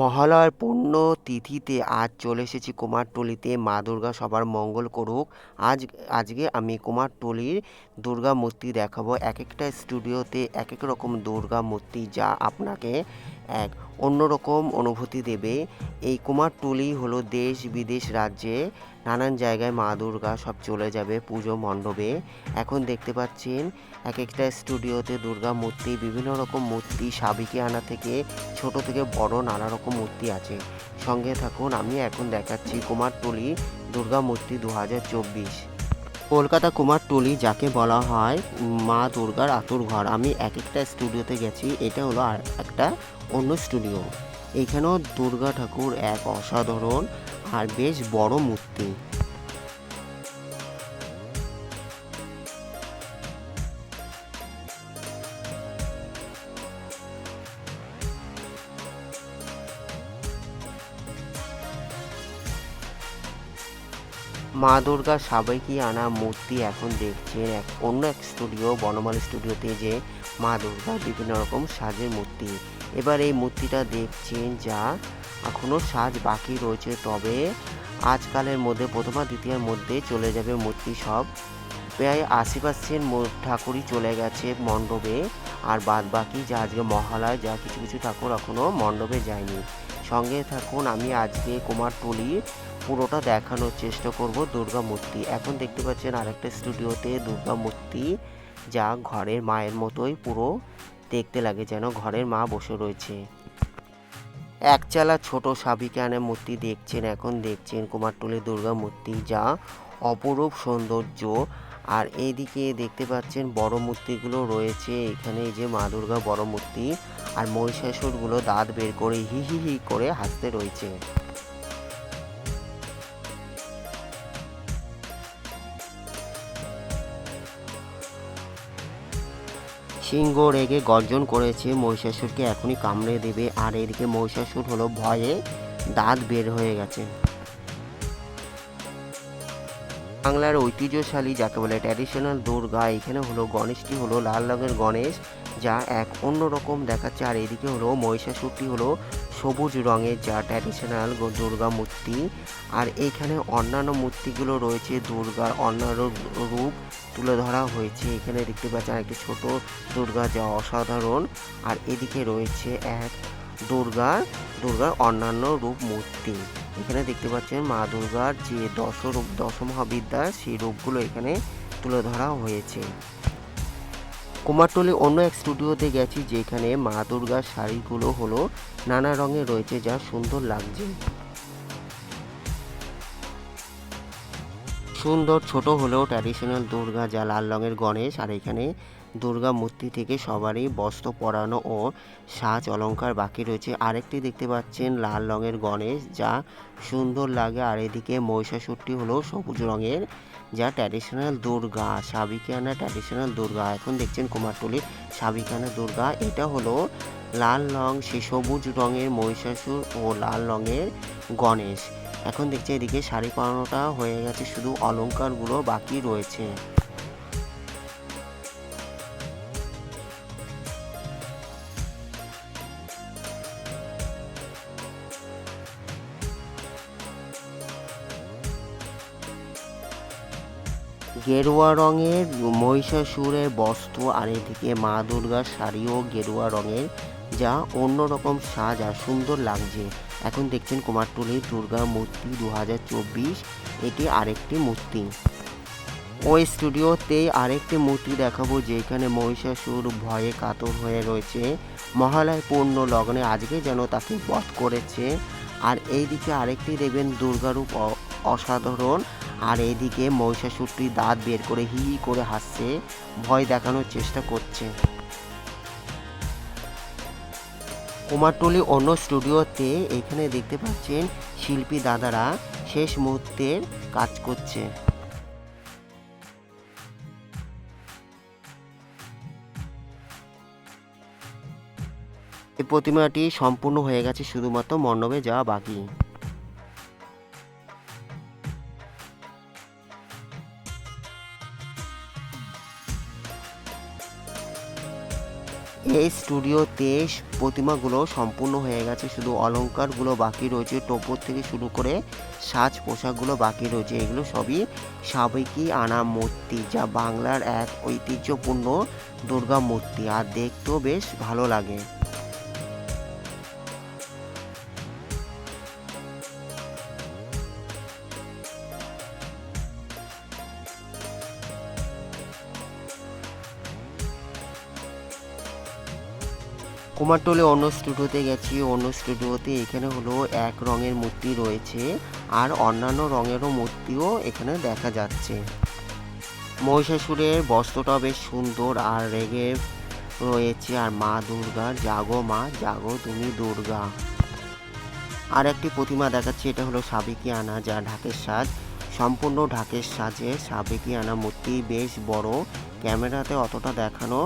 মহালয়ার পূর্ণ তিথিতে আজ চলে এসেছি কুমারটুলিতে। মা দুর্গা সবার মঙ্গল করুক। আজ, আজকে আমি কুমারটুলির দুর্গা মূর্তি দেখাবো। এক একটা স্টুডিওতে এক এক রকম দুর্গা মূর্তি যা আপনাকে এক অন্যরকম অনুভূতি দেবে। এই কুমারটুলি হলো দেশ বিদেশ রাজ্যে নানান জায়গায় মা দুর্গা সব চলে যাবে পুজো মণ্ডপে। এখন দেখতে পাচ্ছেন এক একটা স্টুডিওতে দুর্গা মূর্তি, বিভিন্ন রকম মূর্তি, সাবিকে আনা থেকে ছোট থেকে বড় নানা রকম মূর্তি আছে। সঙ্গে থাকুন, আমি এখন দেখাচ্ছি কুমারটুলি দুর্গা মূর্তি দু হাজার চব্বিশ। কলকাতা কুমারটুলি যাকে বলা হয় মা দুর্গার আতুর ঘর। আমি এক একটা স্টুডিওতে গেছি, এটা হলো আর একটা অন্য স্টুডিও। এখানেও দুর্গা ঠাকুর এক অসাধারণ আর বেশ বড় মূর্তি। মা দুর্গার সাবেকি আনা মূর্তি এখন দেখছেন এক, অন্য এক স্টুডিও বনমাল স্টুডিওতে যে মা দুর্গার বিভিন্ন রকম সাজের মূর্তি। এবার এই মূর্তিটা দেখছেন যা এখনও সাজ বাকি রয়েছে, তবে আজকালের মধ্যে, প্রথমা, দ্বিতীয়ের মধ্যে চলে যাবে মূর্তি সব। প্রায় আশি পার্সেন্ট ঠাকুরই চলে গেছে মণ্ডপে, আর বাদ বাকি যা আজকে মহালয়, যা কিছু কিছু ঠাকুর এখনও মণ্ডপে যায়নি। সঙ্গে থাকুন, আমি আজকে কুমারটুলি পুরোটা দেখানোর চেষ্টা করব দুর্গা মূর্তি। এখন দেখতে পাচ্ছেন আরেকটা স্টুডিওতে দুর্গা মূর্তি, যা ঘরের মায়ের মতোই পুরো দেখতে লাগে যেন ঘরের মা বসে রয়েছে। একচালা ছোট সাবিকানের মূর্তি দেখছেন, এখন দেখছেন কুমারটুলি দুর্গা মূর্তি যা অপরূপ সৌন্দর্য। আর এইদিকে দেখতে পাচ্ছেন বড় মূর্তিগুলো রয়েছে, এখানে যে মা দুর্গা বড় মূর্তি আর মহিষাসুরগুলো দাঁত বের করে হি হি হি করে হাসতে রয়েছে। সিংহ রেগে গর্জন করেছে, মহিষাসুরকে এখনই কামড়ে দেবে। আর এদিকে মহিষাসুর হলো ভয়ে দাঁত বের হয়ে গেছে। বাংলার ঐতিহ্যশালী যাকে বলে ট্র্যাডিশনাল দুর্গা, এখানে হলো গণেশটি হলো লাল রঙের গণেশ, যা এক অন্যরকম দেখাচ্ছে। আর এদিকে হলো মহিষাসুরটি হলো সবুজ রঙের যা ট্র্যাডিশনাল দুর্গা মূর্তি। আর এখানে অন্যান্য মূর্তিগুলো রয়েছে দুর্গার অন্যান্য রূপ তুলে ধরা হয়েছে। এখানে দেখতে পাচ্ছেন একটি ছোট দুর্গা যা অসাধারণ। আর এদিকে রয়েছে এক দুর্গা, দুর্গার অন্যান্য রূপ মূর্তি। এখানে দেখতে পাচ্ছেন মা দুর্গার যে দশ রূপ দশমহাবিদ্যা সেই রূপগুলো এখানে তুলে ধরা হয়েছে। কুমারটুলি অন্য এক স্টুডিওতে গেছি যেখানে মা দুর্গার শাড়িগুলো হলো নানা রঙের রয়েছে যা সুন্দর লাগছে। সুন্দর ছোট হলেও ট্র্যাডিশনাল দুর্গা যা লাল রঙের গণেশ আর এখানে দুর্গা মূর্তি থেকে সবারই বস্ত্র পরানো ও সাজ অলংকার বাকি রয়েছে। আরেকটি দেখতে পাচ্ছেন লাল রঙের গণেশ যা সুন্দর লাগে আর এদিকে মহিষাসুরটি হলো সবুজ রঙের। যা ট্র্যাডিশনাল দুর্গা সাবিকানা ট্র্যাডিশনাল দুর্গা। এখন দেখছেন কুমারটুলির সাবিকানা দুর্গা। এটা হলো লাল রং, সে সবুজ রঙের মহিষাসুর ও লাল রঙের গণেশ। এখন দেখছি এদিকে শাড়ি পরানোটা হয়ে গেছে, শুধু অলঙ্কারগুলো বাকি রয়েছে। গেরুয়া রঙের মহিষাসুরের বস্ত্র আর এদিকে মা দুর্গার শাড়িও গেরুয়া রঙের, যা অন্যরকম সাজ আর সুন্দর লাগছে। এখন দেখছেন কুমারটুলির দুর্গা মূর্তি দু হাজার চব্বিশ, এটি আরেকটি মূর্তি। ওই স্টুডিওতে আরেকটি মূর্তি দেখাবো, যেখানে মহিষাসুর ভয়ে কাতর হয়ে রয়েছে। মহালয় পূর্ণ লগ্নে আজকে যেন তাকে বধ করেছে। আর এইদিকে আরেকটি দেখবেন দুর্গারূপ অসাধারণ আর এদিকে মহিষাসুরটি দাঁত বের করে হি করে হাসছে, ভয় দেখানোর চেষ্টা করছে। কুমারটুলি অন্য স্টুডিওতে এখানে দেখতে পাচ্ছেন শিল্পী দাদারা শেষ মুহূর্তের কাজ করছে। এই প্রতিমাটি সম্পূর্ণ হয়ে গেছে শুধুমাত্র মণ্ডপে, যাওয়া বাকি। এই স্টুডিওতে প্রতিমাগুলো সম্পূর্ণ হয়ে গেছে। শুধু অলঙ্কারগুলো বাকি রয়েছে। টোপর থেকে শুরু করে সাজ পোশাকগুলো বাকি রয়েছে। এগুলো সবই সাবেকি আনা মূর্তি, যা বাংলার এক ঐতিহ্যপূর্ণ দুর্গা মূর্তি। আর দেখতেও বেশ ভালো লাগে। কুমারটলে অন্য স্টুডিওতে গেছি, অন্য স্টুডিওতে এখানে হলো এক রঙের মূর্তি রয়েছে আর অন্যান্য রঙেরও মূর্তিও এখানে দেখা যাচ্ছে। মহিষাসুরের বস্ত্রটা বেশ সুন্দর আর রেগে রয়েছে আর মা দুর্গার জাগো মা, জাগো তুমি দুর্গা। আর একটি প্রতিমা দেখাচ্ছে, এটা হলো সাবেকি আনা যা ঢাকের সাজ। সম্পূর্ণ ঢাকের সাজে সাবেকি আনা মূর্তি, বেশ বড়। ক্যামেরাতে অতটা দেখানো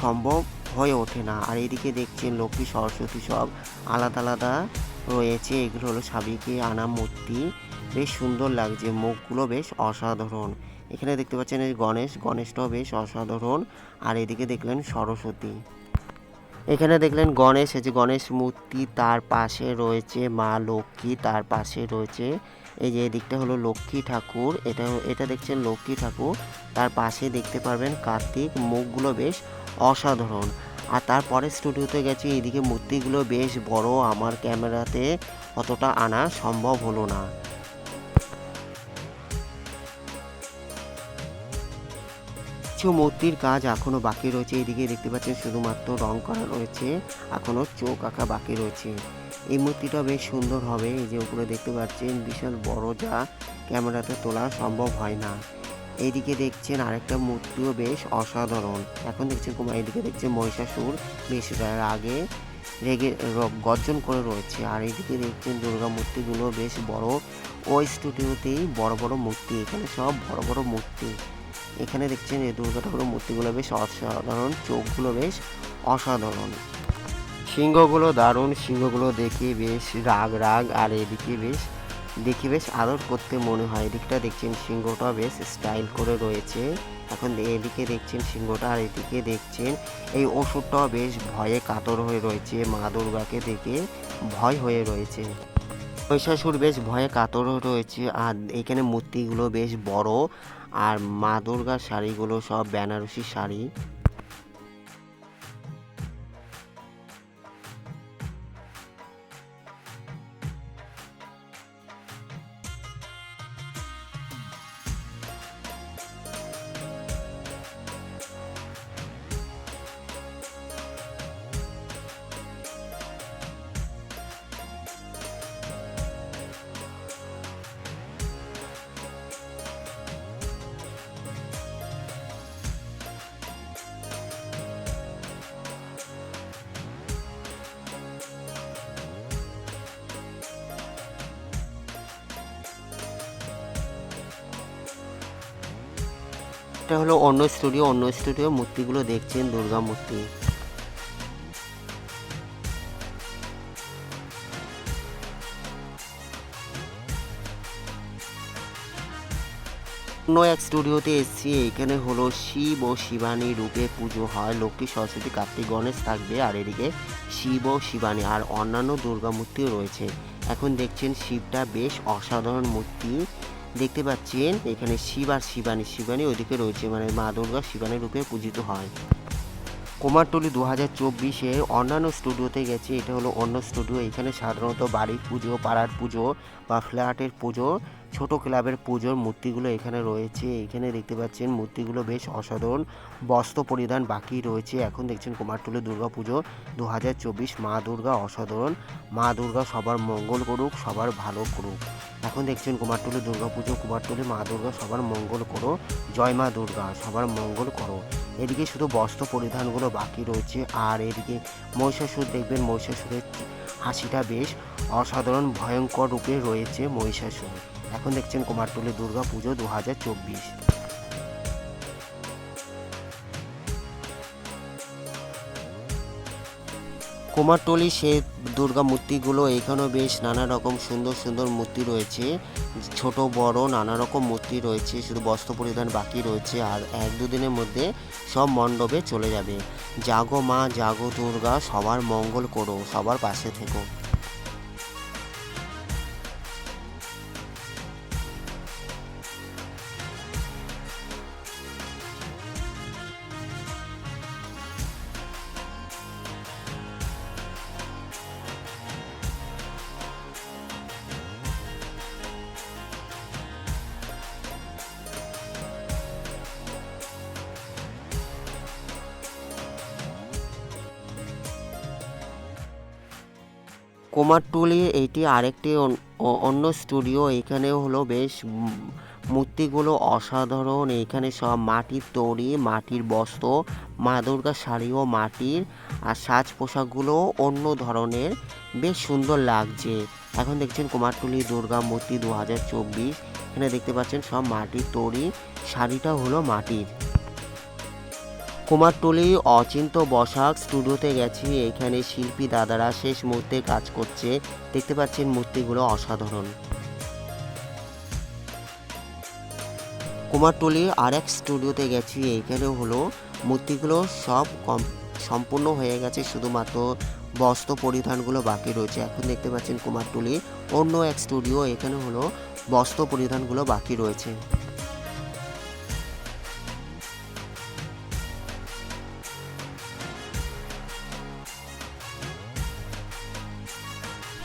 সম্ভব হয়ে ওঠে না। আর এদিকে দেখছেন লক্ষ্মী, সরস্বতী সব আলাদা আলাদা রয়েছে। এগুলো হলো সাবিকে আনা মূর্তি। বেশ সুন্দর লাগছে, মুখগুলো বেশ অসাধারণ। এখানে দেখতে পাচ্ছেন এই গণেশ, গণেশটাও বেশ অসাধারণ। আর এদিকে দেখলেন সরস্বতী। এখানে দেখলেন গণেশ, এই যে গণেশ মূর্তি তার পাশে রয়েছে মা লক্ষ্মী, তার পাশে রয়েছে এই যে এদিকটা হলো লক্ষ্মী ঠাকুর। এটা এটা দেখছেন লক্ষ্মী ঠাকুর। তার পাশে দেখতে পারবেন কার্তিক, মুখগুলো বেশ অসাধারণ। আর তারপরে স্টুডিওতে গেছি, এইদিকে মূর্তিগুলো বেশ বড়, আমার ক্যামেরাতে অতটা আনা সম্ভব হলো না। কিছু মূর্তির কাজ এখনও বাকি রয়েছে, এইদিকে দেখতে পাচ্ছেন শুধুমাত্র রং করা রয়েছে, এখনও চোখ আঁকা বাকি রয়েছে। এই মূর্তিটা বেশ সুন্দর হবে, এই যে উপরে দেখতে পাচ্ছেন বিশাল বড় যা ক্যামেরাতে তোলা সম্ভব হয় না। এইদিকে দেখছেন আরেকটা মূর্তিও বেশ অসাধারণ। এখন দেখছেন কুমার এইদিকে দেখছেন মহিষাসুর, বেশ আগে রেগে গর্জন করে রয়েছে। আর এইদিকে দেখছেন দুর্গা মূর্তিগুলো বেশ বড়। ওই স্টুডিওতেই বড় বড় মূর্তি, এখানে সব বড় বড় মূর্তি। এখানে দেখছেন এই দুর্গা ঠাকুরের মূর্তিগুলো বেশ অসাধারণ, চোখগুলো বেশ অসাধারণ। সিংহগুলো দারুণ, সিংহগুলো দেখে বেশ রাগ রাগ, আর এদিকে বেশ দেখে বেশ আদর করতে মনে হয়। এদিকটা দেখছেন সিংহটা বেশ স্টাইল করে রয়েছে। এখন এদিকে দেখছেন সিংহটা আর এদিকে দেখছেন এই ওষুধটাও বেশ ভয়ে কাতর হয়ে রয়েছে। মা দুর্গাকে দেখে ভয় হয়ে রয়েছে। মহিষাসুর বেশ ভয়ে কাতর রয়েছে আর এখানে মূর্তিগুলো বেশ বড়। আর মা দুর্গার শাড়িগুলো সব বেনারসি শাড়ি। এটা হলো অন্য স্টুডিও অন্য স্টুডিও মূর্তিগুলো দেখছেন, দুর্গা মূর্তি। অন্য এক স্টুডিওতে এসেছি, এখানে হলো শিব ও শিবানী রূপে পুজো হয়। লক্ষ্মী, সরস্বতী, কার্তিক, গণেশ থাকবে আর এদিকে শিব ও শিবানী আর অন্যান্য দুর্গা মূর্তিও রয়েছে। এখন দেখছেন শিবটা বেশ অসাধারণ মূর্তি। দেখতে পাচ্ছেন, এখানে শিব আর শিবানী। শিবানী ওইদিকে রয়েছে মানে মা দুর্গা শিবানী রূপে পূজিত হয়। কুমারটুলি দু হাজার চব্বিশে অন্যান্য স্টুডিওতে গেছে, এটা হলো অন্য স্টুডিও। এখানে সাধারণত বাড়ির পুজো, পাড়ার পুজো বা ফ্ল্যাটের পুজো, ছোট ক্লাবের পুজোর মূর্তিগুলো এখানে রয়েছে। এখানে দেখতে পাচ্ছেন মূর্তিগুলো বেশ অসাধারণ। বস্ত্র পরিধান বাকি রয়েছে। এখন দেখছেন কুমারটুলি দুর্গা পুজো দু হাজার চব্বিশ। মা দুর্গা অসাধারণ। মা দুর্গা সবার মঙ্গল করুক, সবার ভালো করুক। এখন দেখছেন কুমারটুলি দুর্গা পুজো কুমারটুলি মা দুর্গা সবার মঙ্গল করো। জয় মা দুর্গা, সবার মঙ্গল করো। এদিকে শুধু বস্ত্র পরিধানগুলো বাকি রয়েছে, আর এদিকে মহিষাসুর দেখবেন মহিষাসুরের হাসিটা বেশ অসাধারণ, ভয়ঙ্কর রূপে রয়েছে মহিষাসুর। এখন দেখছেন কুমারটুলি দুর্গা পুজো দু হাজার চব্বিশ। কুমারটুলি, সে দুর্গা মূর্তিগুলো এখানেও বেশ নানা রকম সুন্দর সুন্দর মূর্তি রয়েছে। ছোট, বড় নানা রকম মূর্তি রয়েছে, শুধু বস্ত্র পরিধান বাকি রয়েছে আর এক দুদিনের মধ্যে সব মণ্ডপে চলে যাবে। জাগো মা, জাগো দুর্গা, সবার মঙ্গল করো, সবার পাশে থেকো। কুমারটুলি এটি আরেকটি অন- অন্য স্টুডিও। এখানে হলো বেশ মূর্তিগুলো অসাধারণ। এখানে সব মাটির তৈরি, মাটির বস্ত্র, মা দুর্গার শাড়িও মাটির আর সাজ পোশাকগুলো অন্য ধরনের। বেশ সুন্দর লাগছে। এখন দেখছেন কুমারটুলি দুর্গা মূর্তি দু হাজার চব্বিশ। এখানে দেখতে পাচ্ছেন সব মাটির তৈরি। শাড়িটা হলো মাটির। কুমারটুলি অচিন্ত বসাক স্টুডিওতে গেছি। এখানে শিল্পী দাদারা শেষ মুহূর্তে কাজ করছে। দেখতে পাচ্ছেন মূর্তিগুলো অসাধারণ। কুমারটুলি আর এক স্টুডিওতে গেছি। এইখানে হলো মূর্তিগুলো সব কম সম্পূর্ণ হয়ে গেছে। শুধুমাত্র বস্ত্র পরিধানগুলো বাকি রয়েছে। এখন দেখতে পাচ্ছেন কুমারটুলি অন্য এক স্টুডিও। এখানে হলো বস্ত্র পরিধানগুলো বাকি রয়েছে।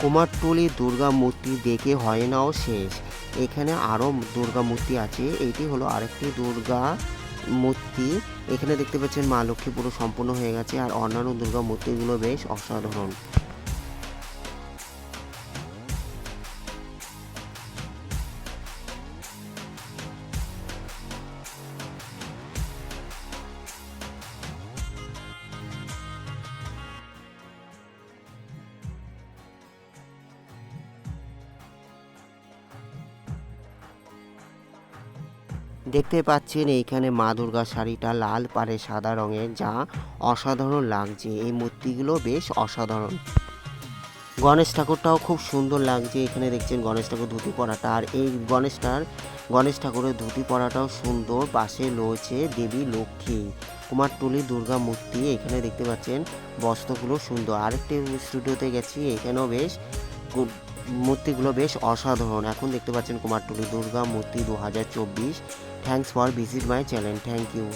কুমারটুলি দুর্গা মূর্তি দেখে হয় নাও শেষ। এখানে আরও দুর্গা মূর্তি আছে। এটি হলো আরেকটি দুর্গা মূর্তি। এখানে দেখতে পাচ্ছেন মা লক্ষ্মী পুরো সম্পূর্ণ হয়ে গেছে আর অন্যান্য দুর্গা মূর্তিগুলো বেশ অসাধারণ। দেখতে পাচ্ছেন এইখানে মা দুর্গা শাড়িটা লাল পাড়ে সাদা রঙের, যা অসাধারণ লাগছে। এই মূর্তিগুলো বেশ অসাধারণ। গণেশ ঠাকুরটাও খুব সুন্দর লাগছে। এখানে দেখছেন গণেশ ঠাকুর ধুতি পরাটা। আর এই গণেশটার, গণেশ ঠাকুরের ধুতি পরাটাও সুন্দর। পাশে রয়েছে দেবী লক্ষ্মী। কুমারটুলি দুর্গা মূর্তি। এখানে দেখতে পাচ্ছেন বস্ত্রগুলো সুন্দর। আরেকটি স্টুডিওতে গেছি, এখানেও বেশ মূর্তিগুলো বেশ অসাধারণ। এখন দেখতে পাচ্ছেন কুমারটুলি দুর্গা মূর্তি দু হাজার চব্বিশ। Thanks for visit my channel thank you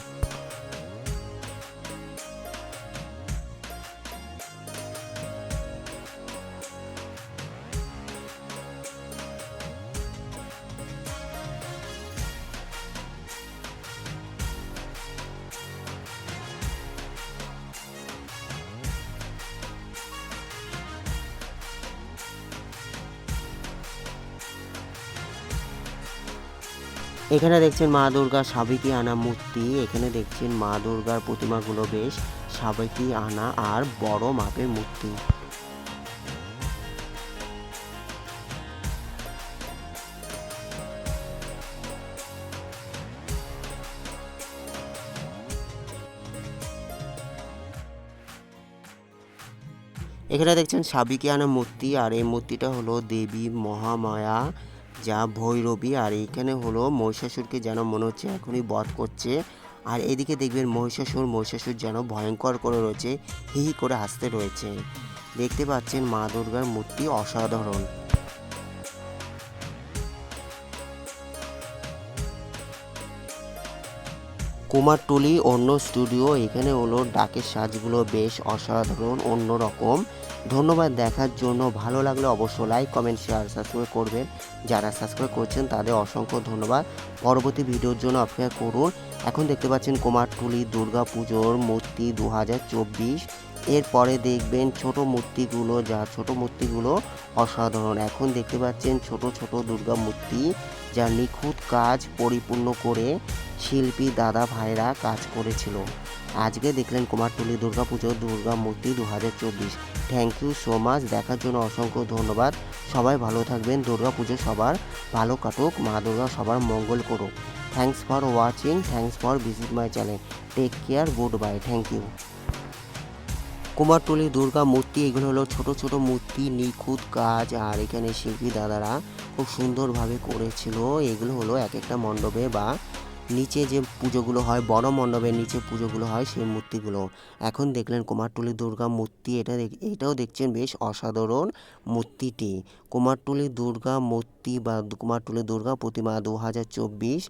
এখানে দেখছেন মা দুর্গার সাবেকি আনা মূর্তি, এখানে দেখছেন মা দুর্গার প্রতিমাগুলো বেশ সাবেকি আনা আর বড় মাপের মূর্তি। এখানে দেখছেন সাবিকে আনা মূর্তি, আর এই মূর্তিটা হলো দেবী মহামায়া। যা ভৈরবী আর এইখানে হলো মহিষাসুরকে যেন মনে হচ্ছে এখনই বধ করছে। আর এদিকে দেখবেন মহিষাসুর মহিষাসুর যেন ভয়ঙ্কর করে রয়েছে, হি হি করে হাসতে রয়েছে। দেখতে পাচ্ছেন মা দুর্গার মূর্তি অসাধারণ। কুমারটুলি অন্য স্টুডিও, এখানে হলো ডাকের সাজগুলো বেশ অসাধারণ অন্য রকম ধন্যবাদ দেখার জন্য। ভালো লাগলে অবশ্যই লাইক কমেন্ট শেয়ার সাবস্ক্রাইব করবেন। যারা সাবস্ক্রাইব করছেন তাদের অসংখ্য ধন্যবাদ। পরবর্তী ভিডিওর জন্য অপেক্ষা করুন। এখন দেখতে পাচ্ছেন কুমারটুলি দুর্গা পুজোর মূর্তি দু হাজার চব্বিশ এরপরে দেখবেন ছোট মূর্তিগুলো, যা ছোট মূর্তিগুলো অসাধারণ। এখন দেখতে পাচ্ছেন ছোট ছোট দুর্গা মূর্তি, যা নিখুঁত কাজ পরিপূর্ণ করে শিল্পী দাদা ভাইরা কাজ করেছিল। আজকে দেখলেন কুমারটুলি দুর্গা পুজো, দুর্গা মূর্তি দু হাজার চব্বিশ। থ্যাংক ইউ সো মাচ দেখার জন্য অসংখ্য ধন্যবাদ। সবাই ভালো থাকবেন। দুর্গা পুজো সবার ভালো কাটুক। মা দুর্গা সবার মঙ্গল করুক। Thanks for watching thanks for visit my channel take care good bye thank you Kumartuli Durga মূর্তি, এগুলো হলো ছোট ছোট মূর্তি, নিখুঁত কাজ। আর এখানে শিল্পী দাদারা খুব সুন্দরভাবে করেছিল। এগুলো হলো এক একটা মণ্ডপে বা নিচে যে পুজোগুলো হয় বড় মণ্ডপের নিচে পুজোগুলো হয়, সেই মূর্তিগুলো। এখন দেখলেন কুমারটুলি দুর্গা মূর্তি, এটা এটাও দেখছেন বেশ অসাধারণ মূর্তিটি। কুমারটুলি দুর্গা মূর্তি বা কুমারটুলি দুর্গা প্রতিমা দু হাজার চব্বিশ,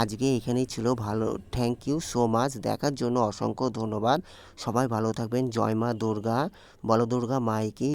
আজকে এখানেই ছিল। ভালো থ্যাংক ইউ সো মাচ দেখার জন্য অসংখ্য ধন্যবাদ। সবাই ভালো থাকবেন। জয় মা দুর্গা। বলো দুর্গা মাইকি